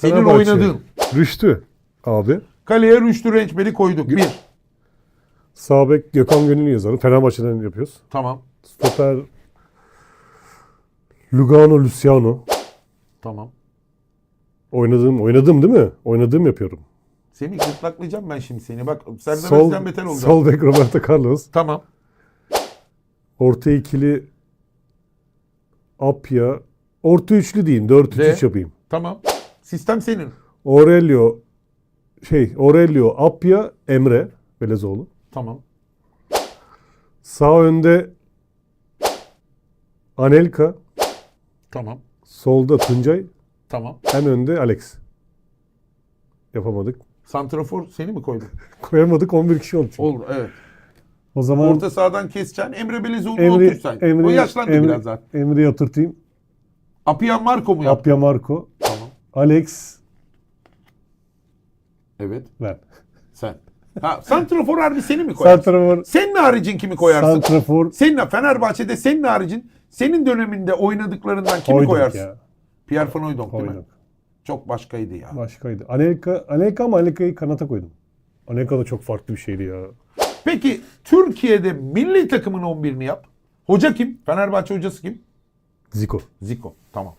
Senin Fenerbahçe. oynadığın. Rüştü abi. Kaleye Rüştü Rençbeli koyduk. Bir. Sağ bek Gökhan Gönül yazarı. Fenerbahçe'den yapıyoruz. Tamam. Stoper Lugano Luciano. Tamam. Oynadığım, oynadım değil mi? Oynadığım yapıyorum. Seni gırtlaklayacağım ben şimdi seni. Bak Serdar Sol, Aziz'den beter olacağım. sol bek Roberto Carlos. Tamam. Orta ikili Apya. Orta üçlü diyeyim. 4-3-3 Ve? yapayım. Tamam. Sistem senin. Aurelio şey Aurelio Apya Emre Belezoğlu. Tamam. Sağ önde Anelka, Tamam. solda Tuncay, Tamam. en önde Alex. Yapamadık. Santrafor seni mi koydun? Koyamadık 11 kişi oldu. çünkü. Olur evet. O zaman Orta sahadan keseceksin. Emre Belezoğlu'nu Emre, otursan. o Emre, yaşlandı Emre, biraz zaten. Emre'yi oturtayım. Apiyan Marco mu yaptı? Apya Marco. Alex, Evet. ben. Sen. Ha, Santrafor harbi seni mi koyarsın? Santrafor, Senin haricin kimi koyarsın? Santrafor Senin Fenerbahçe'de senin haricin senin döneminde oynadıklarından kimi koyduk koyarsın? ya. Pierre Van Hooijdonk değil mi? Çok başkaydı ya. Başkaydı. Anelka, Anelka ama Anelka'yı kanata koydum. Anelka da çok farklı bir şeydi ya. Peki Türkiye'de milli takımın 11'ini yap. Hoca kim? Fenerbahçe hocası kim? Zico. Zico. Tamam.